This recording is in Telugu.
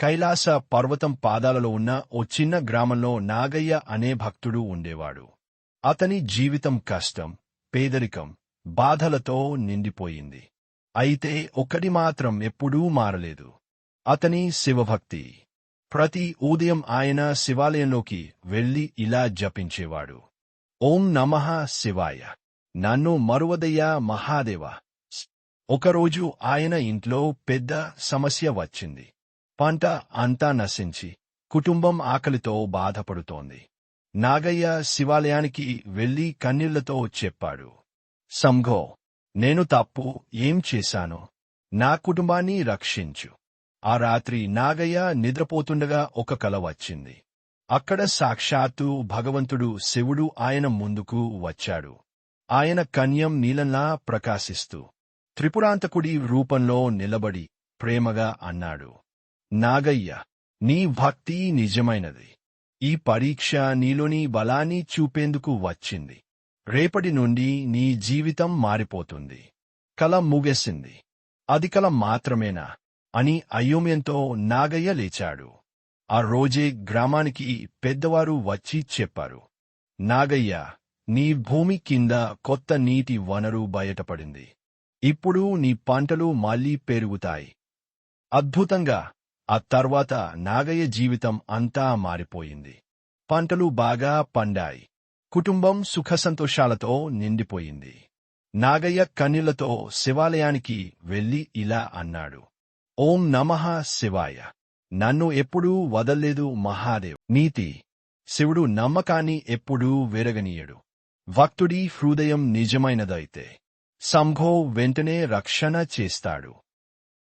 కైలాస పర్వతం పాదాలలో ఉన్న ఓ చిన్న గ్రామంలో నాగయ్య అనే భక్తుడు ఉండేవాడు. అతని జీవితం కష్టం పేదరికం బాధలతో నిండిపోయింది. అయితే ఒకటి మాత్రం ఎప్పుడూ మారలేదు. అతని శివభక్తి. ప్రతి ఉదయం ఆయన శివాలయంలోకి వెళ్ళి ఇలా జపించేవాడు. ఓం నమః శివాయ. నన్ను మరువదయ్యా మహాదేవ. ఒకరోజు ఆయన ఇంట్లో పెద్ద సమస్య వచ్చింది. పంట అంతా నశించి కుటుంబం ఆకలితో బాధపడుతోంది. నాగయ్య శివాలయానికి వెళ్ళి కన్నీళ్ళతో చెప్పాడు సంఘో నేను తప్పు ఏం చేశాను నా కుటుంబాన్ని రక్షించు. ఆ రాత్రి నాగయ్య నిద్రపోతుండగా ఒక కల వచ్చింది. అక్కడ సాక్షాత్తు భగవంతుడు శివుడు ఆయన ముందుకు వచ్చాడు. ఆయన కన్యం నీలంలా ప్రకాశిస్తూ త్రిపురాంతకుడి రూపంలో నిలబడి ప్రేమగా అన్నాడు. నాగయ్య నీ భక్తి నిజమైనది. ఈ పరీక్ష నీలోని బలాన్ని చూపేందుకు వచ్చింది. రేపటి నుండి నీ జీవితం మారిపోతుంది. కల ముగేసింది. అది కల మాత్రమేనా? అని అయోమ్యంతో నాగయ్య లేచాడు. ఆ రోజే గ్రామానికి పెద్దవారు వచ్చి చెప్పారు. నాగయ్య నీ భూమి కింద కొత్త నీటి వనరు బయటపడింది. ఇప్పుడు నీ పంటలు మళ్ళీ పెరుగుతాయి. అద్భుతంగా! ఆ తర్వాత నాగయ్య జీవితం అంతా మారిపోయింది. పంటలు బాగా పండాయి. కుటుంబం సుఖసంతోషాలతో నిండిపోయింది. నాగయ్య కన్నీళ్ళతో శివాలయానికి వెళ్ళి ఇలా అన్నాడు. ఓం నమః శివాయ. నన్ను ఎప్పుడూ వదల్లేదు మహాదేవ్. నీతి. శివుడు నమ్మకాన్ని ఎప్పుడూ వెరగనీయడు. భక్తుడి హృదయం నిజమైనదైతే. సంఘో వెంటనే రక్షణ చేస్తాడు.